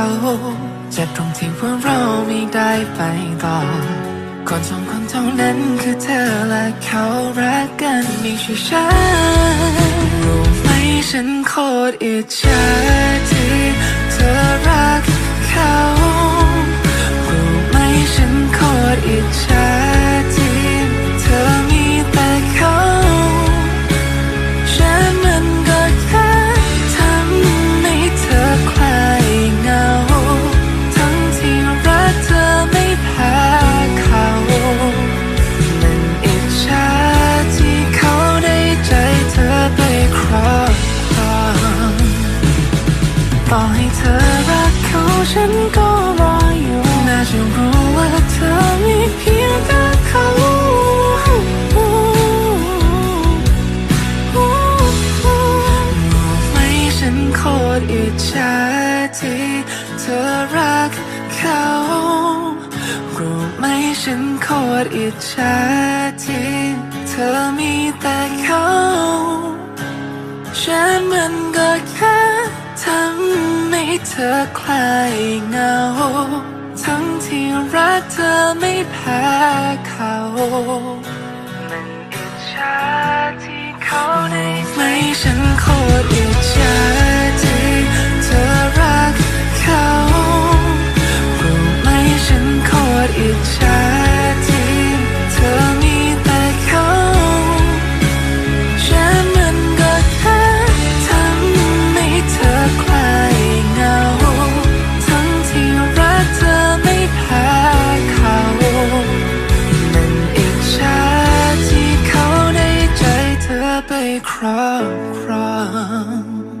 เขาเจ็บตรงที่ว่าเราไม่ได้ไปต่อคนสองคนเท่านั้นคือเธอและเขารักกันไม่ใช่ฉันรู้ไหมฉันโคตรอิจฉาที่เธอรักเขารู้ไหมฉันโคตรอิจฉา ฉันก็รออยู่น่าจะรู้ว่าเธอมีเพียงแต่เขาไหมฉันโคตรอิจฉาที่เธอรักเขารู้ไหมฉันโคตรอิจฉาที่ เธอคลายเหงา ทั้งที่รักเธอไม่แพ้เขา มันอิจฉาที่เขาได้ไม่ฉันโคตรอิจ cry, cry.